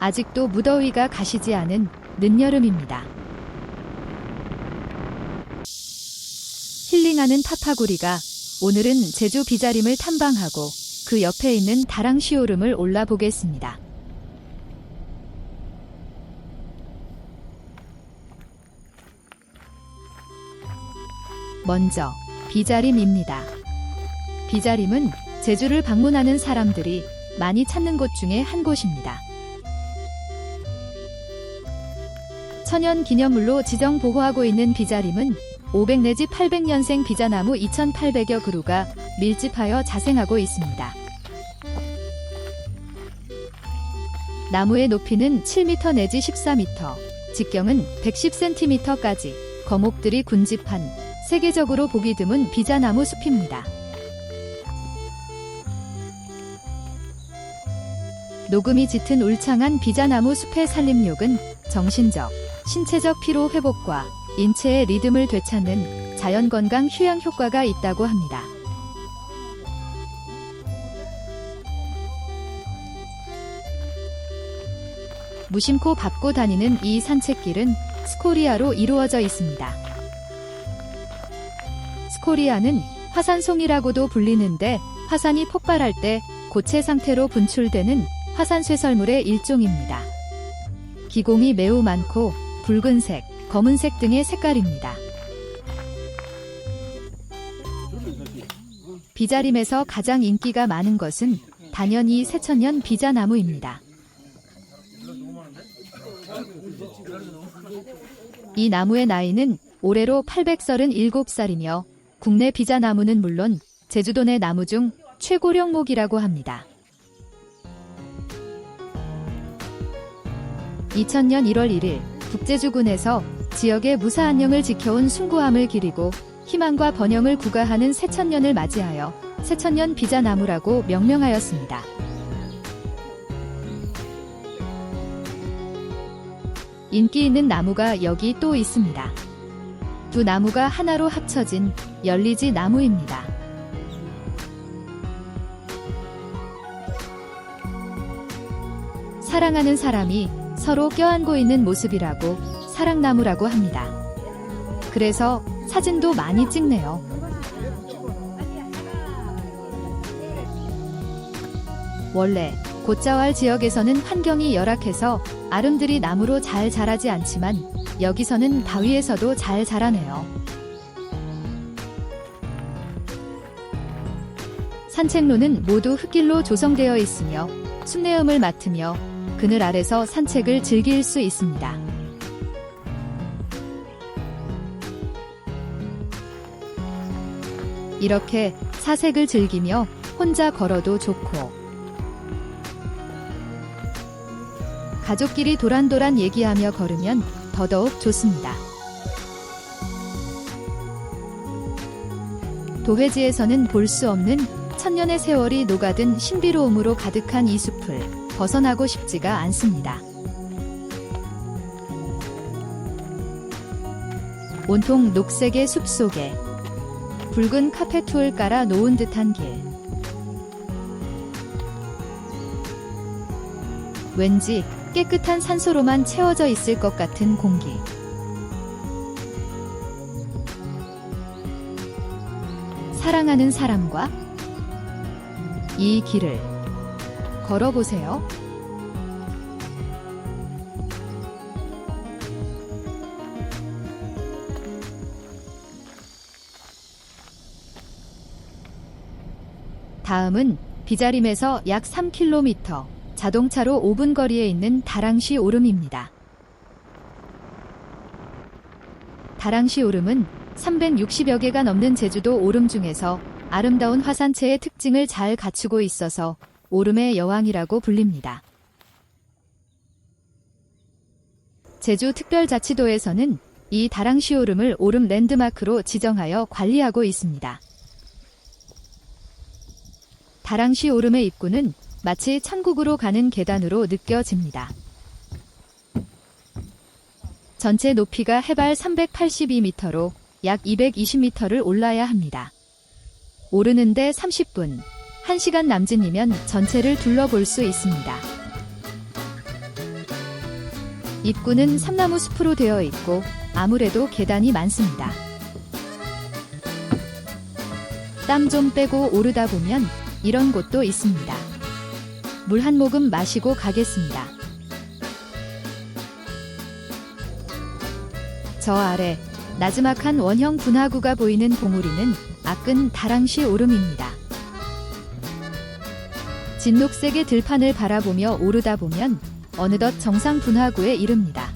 아직도 무더위가 가시지 않은 늦여름입니다. 힐링하는 파파구리가 오늘은 제주 비자림을 탐방하고 그 옆에 있는 다랑시오름을 올라보겠습니다. 먼저 비자림입니다. 비자림은 제주를 방문하는 사람들이 많이 찾는 곳 중에 한 곳입니다. 천연 기념물로 지정 보호하고 있는 비자림은 500 내지 800년생 비자나무 2,800여 그루가 밀집하여 자생하고 있습니다. 나무의 높이는 7m 내지 14m, 직경은 110cm까지 거목들이 군집한 세계적으로 보기 드문 비자나무 숲입니다. 녹음이 짙은 울창한 비자나무 숲의 산림욕은 정신적, 신체적 피로 회복과 인체의 리듬을 되찾는 자연 건강 휴양 효과가 있다고 합니다. 무심코 밟고 다니는 이 산책길은 스코리아로 이루어져 있습니다. 스코리아는 화산송이라고도 불리는데 화산이 폭발할 때 고체 상태로 분출되는 화산 쇠설물의 일종입니다. 기공이 매우 많고 붉은색, 검은색 등의 색깔입니다. 비자림에서 가장 인기가 많은 것은 단연히 새천년 비자나무입니다. 이 나무의 나이는 올해로 837살이며 국내 비자나무는 물론 제주도 내 나무 중 최고령목이라고 합니다. 2000년 1월 1일 북제주군에서 지역의 무사 안녕을 지켜온 숭고함을 기리고 희망과 번영을 구가하는 새천년을 맞이하여 새천년 비자나무라고 명명하였습니다. 인기 있는 나무가 여기 또 있습니다. 두 나무가 하나로 합쳐진 열리지 나무입니다. 사랑하는 사람이 서로 껴안고 있는 모습이라고 사랑나무라고 합니다. 그래서 사진도 많이 찍네요. 원래 곧자왈 지역에서는 환경이 열악해서 아름들이 나무로 잘 자라지 않지만 여기서는 바위에서도 잘 자라네요. 산책로는 모두 흙길로 조성되어 있으며 숲내음을 맡으며 그늘 아래서 산책을 즐길 수 있습니다. 이렇게 사색을 즐기며 혼자 걸어도 좋고 가족끼리 도란도란 얘기하며 걸으면 더더욱 좋습니다. 도회지에서는 볼 수 없는 천년의 세월이 녹아든 신비로움으로 가득한 이 숲을 벗어나고 싶지가 않습니다. 온통 녹색의 숲 속에 붉은 카페트를 깔아 놓은 듯한 길. 왠지 깨끗한 산소로만 채워져 있을 것 같은 공기. 사랑하는 사람과 이 길을 걸어보세요. 다음은 비자림에서 약 3km, 자동차로 5분 거리에 있는 다랑시 오름입니다. 다랑시 오름은 360여 개가 넘는 제주도 오름 중에서 아름다운 화산체의 특징을 잘 갖추고 있어서 오름의 여왕이라고 불립니다. 제주 특별자치도에서는 이 다랑시 오름을 오름 랜드마크로 지정하여 관리하고 있습니다. 다랑시 오름의 입구는 마치 천국으로 가는 계단으로 느껴집니다. 전체 높이가 해발 382m로 약 220m를 올라야 합니다. 오르는데 30분, 1시간 남짓이면 전체를 둘러볼 수 있습니다. 입구는 삼나무 숲으로 되어 있고 아무래도 계단이 많습니다. 땀 좀 빼고 오르다 보면 이런 곳도 있습니다. 물 한 모금 마시고 가겠습니다. 저 아래 나지막한 원형 분화구가 보이는 봉우리는 아끈 다랑시 오름입니다. 진녹색의 들판을 바라보며 오르다 보면 어느덧 정상 분화구에 이릅니다.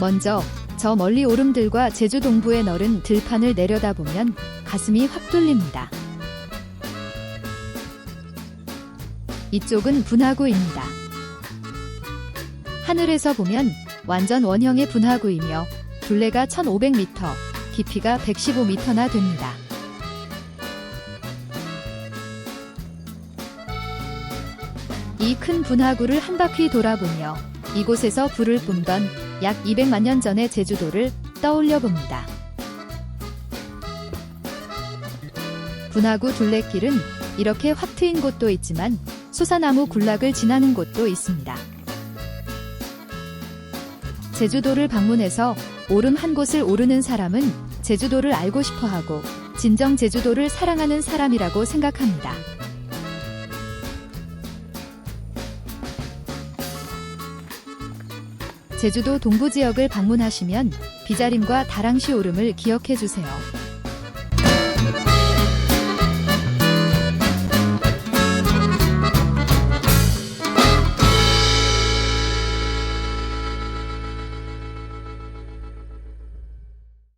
먼저 저 멀리 오름들과 제주 동부의 너른 들판을 내려다보면 가슴이 확 뚫립니다. 이쪽은 분화구입니다. 하늘에서 보면 완전 원형의 분화구이며 둘레가 1500m, 깊이가 115m나 됩니다. 이 큰 분화구를 한 바퀴 돌아보며 이곳에서 불을 뿜던 약 200만 년 전의 제주도를 떠올려 봅니다. 분화구 둘레길은 이렇게 확 트인 곳도 있지만 소사나무 군락을 지나는 곳도 있습니다. 제주도를 방문해서 오름 한 곳을 오르는 사람은 제주도를 알고 싶어 하고 진정 제주도를 사랑하는 사람이라고 생각합니다. 제주도 동부 지역을 방문하시면 비자림과 다랑시 오름을 기억해 주세요.